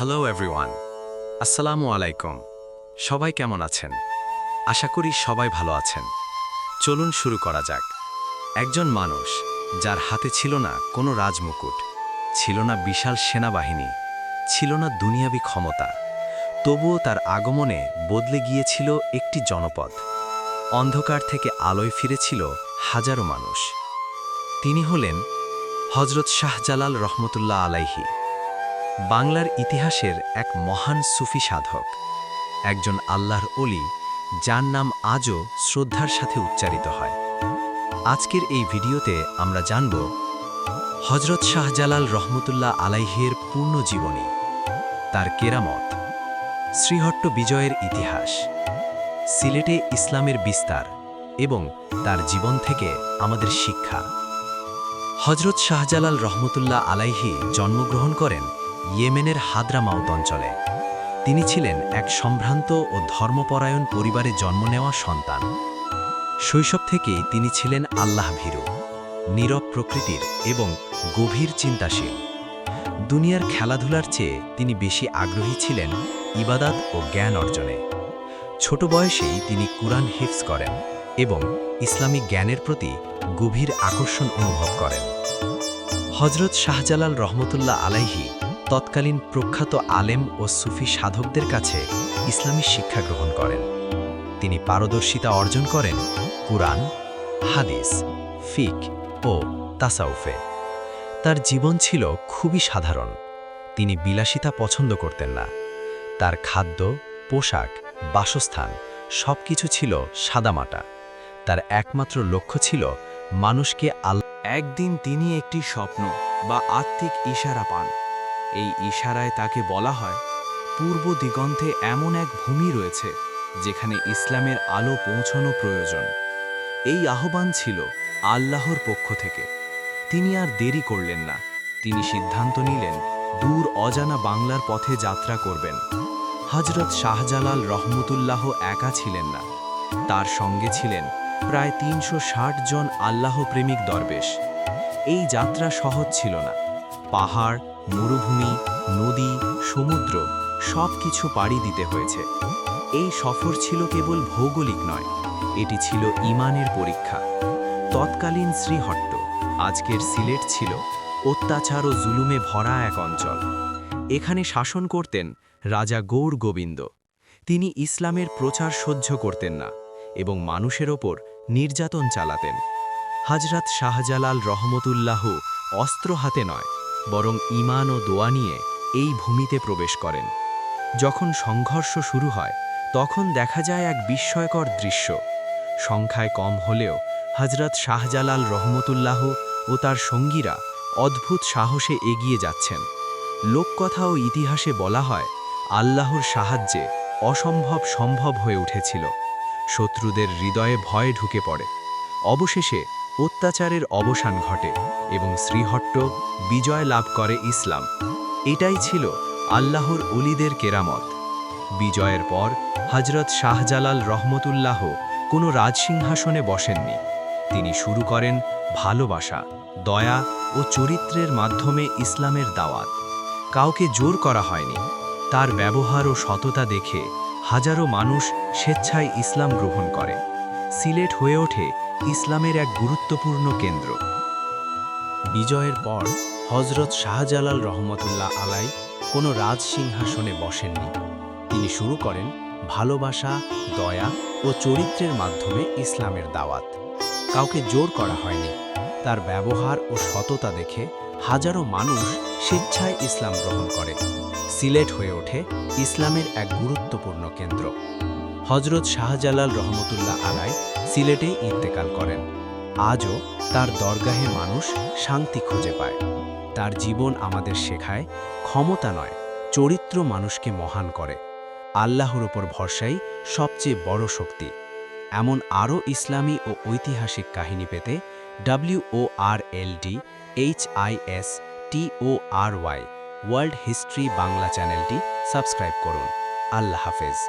Hello everyone আসসালামু আলাইকুম সবাই কেমন আছেন? আশা করি সবাই ভালো আছেন। চলুন শুরু করা যাক। একজন মানুষ, যার হাতে ছিল না কোনো রাজমুকুট, ছিল না বিশাল সেনাবাহিনী, ছিল না দুনিয়াবি ক্ষমতা, তবুও তার আগমনে বদলে গিয়েছিল একটি জনপদ। অন্ধকার থেকে আলোয় ফিরেছিল হাজারো মানুষ। তিনি হলেন হজরত শাহজালাল রহমতুল্লাহ আলাইহি। বাংলার ইতিহাসের এক মহান সুফি সাধক। একজন আল্লাহর অলি যার নাম আজও শ্রদ্ধার সাথে উচ্চারিত হয়। আজকের এই ভিডিওতে আমরা জানব হজরত শাহজালাল রহমতুল্লাহ আলাইহের পূর্ণ জীবনী, তার কেরামত, শ্রীহট্ট বিজয়ের ইতিহাস, সিলেটে ইসলামের বিস্তার এবং তার জীবন থেকে আমাদের শিক্ষা। হজরত শাহজালাল রহমতুল্লাহ আলাইহি জন্মগ্রহণ করেন ইয়েমেনের হাদ্রামাউত অঞ্চলে। তিনি ছিলেন এক সম্ভ্রান্ত ও ধর্মপরায়ণ পরিবারে জন্ম নেওয়া সন্তান। শৈশব থেকেই তিনি ছিলেন আল্লাহ ভীরু নীরব প্রকৃতির এবং গভীর চিন্তাশীল। দুনিয়ার খেলাধুলার চেয়ে তিনি বেশি আগ্রহী ছিলেন ইবাদাত ও জ্ঞান অর্জনে। ছোট বয়সেই তিনি কুরআন হিফজ করেন এবং ইসলামিক জ্ঞানের প্রতি গভীর আকর্ষণ অনুভব করেন। হজরত শাহজালাল রহমতুল্লাহ আলাইহি তৎকালীন প্রখ্যাত আলেম ও সুফি সাধকদের কাছে ইসলামী শিক্ষা গ্রহণ করেন। তিনি পারদর্শিতা অর্জন করেন কুরআন, হাদিস, ফিক ও তাসাউফে। তার জীবন ছিল খুবই সাধারণ। তিনি বিলাসিতা পছন্দ করতেন না। তার খাদ্য, পোশাক, বাসস্থান সবকিছু ছিল সাদামাটা। তার একমাত্র লক্ষ্য ছিল মানুষকে আল্লাহ একদিন তিনি একটি স্বপ্ন বা আত্মিক ইশারা পান। এই ইশারায় তাকে বলা হয়, পূর্ব দিগন্তে এমন এক ভূমি রয়েছে, যেখানে ইসলামের আলো পৌঁছানো প্রয়োজন। এই আহ্বান ছিল আল্লাহর পক্ষ থেকে। তিনি আর দেরি করলেন না। তিনি সিদ্ধান্ত নিলেন, দূর অজানা বাংলার পথে যাত্রা করবেন। হজরত শাহজালাল রহমতুল্লাহ একা ছিলেন না। তার সঙ্গে ছিলেন প্রায় তিনশো ষাট জন আল্লাহ প্রেমিক দরবেশ। এই যাত্রা সহজ ছিল না। পাহাড় মরুভূমি, নদী, সমুদ্র সব কিছু পাড়ি দিতে হয়েছে। এই সফর ছিল কেবল ভৌগোলিক নয়, এটি ছিল ইমানের পরীক্ষা। তৎকালীন শ্রীহট্ট, আজকের সিলেট ছিল অত্যাচার ও জুলুমে ভরা এক অঞ্চল। এখানে শাসন করতেন রাজা গৌর গোবিন্দ। তিনি ইসলামের প্রচার সহ্য করতেন না এবং মানুষের ওপর নির্যাতন চালাতেন। হাজরাত শাহজালাল রহমতুল্লাহ অস্ত্র হাতে নয় বরং ইমান ও দোয়া নিয়ে এই ভূমিতে প্রবেশ করেন। যখন সংঘর্ষ শুরু হয়, তখন দেখা যায় এক বিস্ময়কর দৃশ্য। সংখ্যায় কম হলেও হজরত শাহজালাল রহমতুল্লাহ ও তার সঙ্গীরা অদ্ভুত সাহসে এগিয়ে যাচ্ছেন। লোককথা ও ইতিহাসে বলা হয়, আল্লাহর সাহায্যে অসম্ভব সম্ভব হয়ে উঠেছিল। শত্রুদের হৃদয়ে ভয় ঢুকে পড়ে। অবশেষে অত্যাচারের অবসান ঘটে এবং শ্রীহট্ট বিজয় লাভ করে ইসলাম। এটাই ছিল আল্লাহর উলিদের কেরামত। বিজয়ের পর হজরত শাহজালাল রহমতুল্লাহ কোনো রাজসিংহাসনে বসেননি। তিনি শুরু করেন ভালোবাসা, দয়া ও চরিত্রের মাধ্যমে ইসলামের দাওয়াত। কাউকে জোর করা হয়নি। তার ব্যবহার ও সততা দেখে হাজারো মানুষ স্বেচ্ছায় ইসলাম গ্রহণ করে। সিলেট হয়ে ওঠে ইসলামের এক গুরুত্বপূর্ণ কেন্দ্র। বিজয়ের পর হজরত শাহজালাল রহমতুল্লাহ আলাই কোনো রাজসিংহাসনে বসেননি। তিনি শুরু করেন ভালোবাসা, দয়া ও চরিত্রের মাধ্যমে ইসলামের দাওয়াত। কাউকে জোর করা হয়নি। তার ব্যবহার ও সততা দেখে হাজারো মানুষ স্বেচ্ছায় ইসলাম গ্রহণ করে। সিলেট হয়ে ওঠে ইসলামের এক গুরুত্বপূর্ণ কেন্দ্র। হজরত শাহজালাল রহমতুল্লাহ আলাই সিলেটে ইন্তেকাল করেন। আজও তার দরগাহে মানুষ শান্তি খুঁজে পায়। তার জীবন আমাদের শেখায় ক্ষমতা নয়, চরিত্র মানুষকে মহান করে। আল্লাহর ওপর ভরসাই সবচেয়ে বড় শক্তি। এমন আরও ইসলামী ও ঐতিহাসিক কাহিনী পেতে W O R L D H I S T O R Y world history Bangla চ্যানেলটি সাবস্ক্রাইব করুন। আল্লাহ হাফেজ।